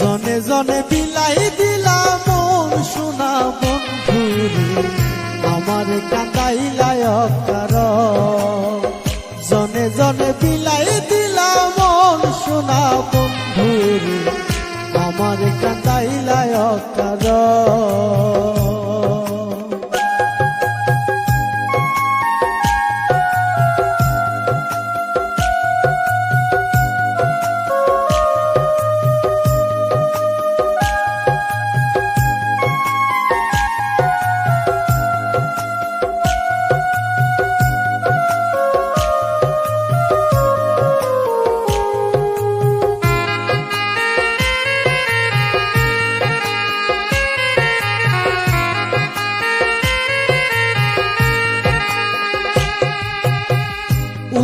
জনে জনে বিলাই দিলাম শোনা বন্ধুরে, আমার কান্দাইলায় কার জনে জনে বিলাই দিলাম শোনা বন্ধুরে, আমার কান্দাইলায় কার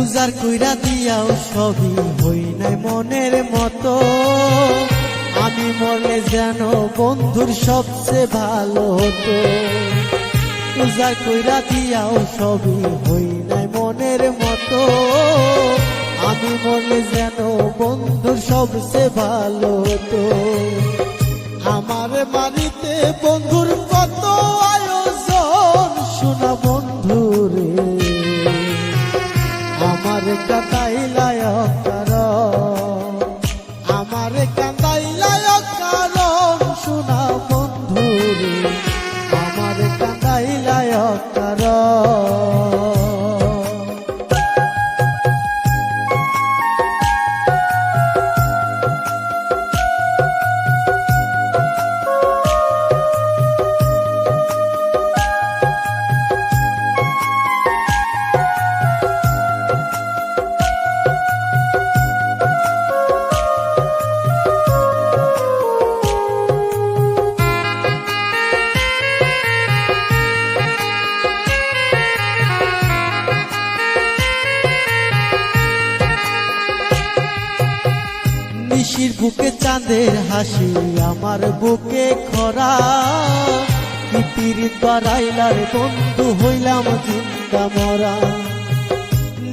উজার কইরা দিয়াও সবই হই নাই মনের মতো। আমি মরলে যেন বন্ধুর সবচেয়ে ভালো হতো। উজার কইরা দিয়াও সবই হই নাই মনের মতো। আমি মরলে যেন বন্ধুর সবচেয়ে ভালো হতো। আমার বাড়িতে বন্ধুর নিশির বুকে চাঁদের হাসি, আমার বুকে খরা। পিপির বারাইলার বন্ধু হইলাম চিন্তা মরা।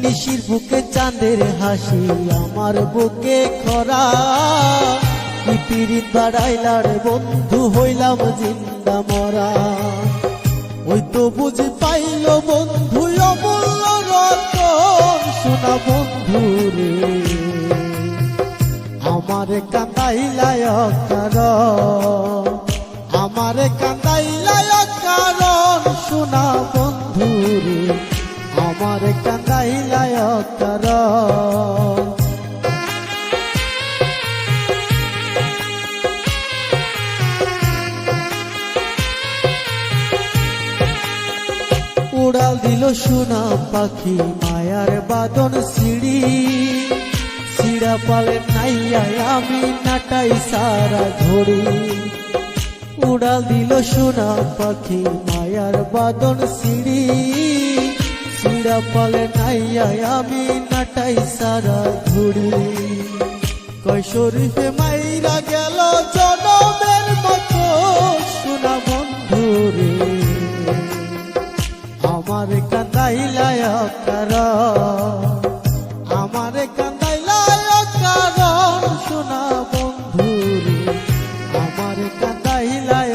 নিশির বুকে চাঁদের হাসি, আমার বুকে খরা। পিপির বারাইলার বন্ধু হইলাম জিন্দা মরা। ওই তো বুঝি পাইল বন্ধু অমূল্য রতন শোনা বন্ধু রে। আমার কান্দাইলায় কার আমার কান্দাইলায় কারণ শোনা বন্ধুরে, আমার কান্দাইলায় কার উড়াল দিল সোনা পাখি, মায়ার বাদন সিঁড়ি। সিঁড়া পালে নাইয়া আমি নাটাই সারা ঘড়ি উড়াল দিল সোনা পাখি মায়ার বাদন সিঁড়ি সিঁড়া পালে নাইয়া আমি নাটাই সারা ঘড়ি কৈশোরীতে মাইরা গেল জনমের মতো সোনা বন্ধুরে আমার কান্দাইলায় কারা কাদাইলায়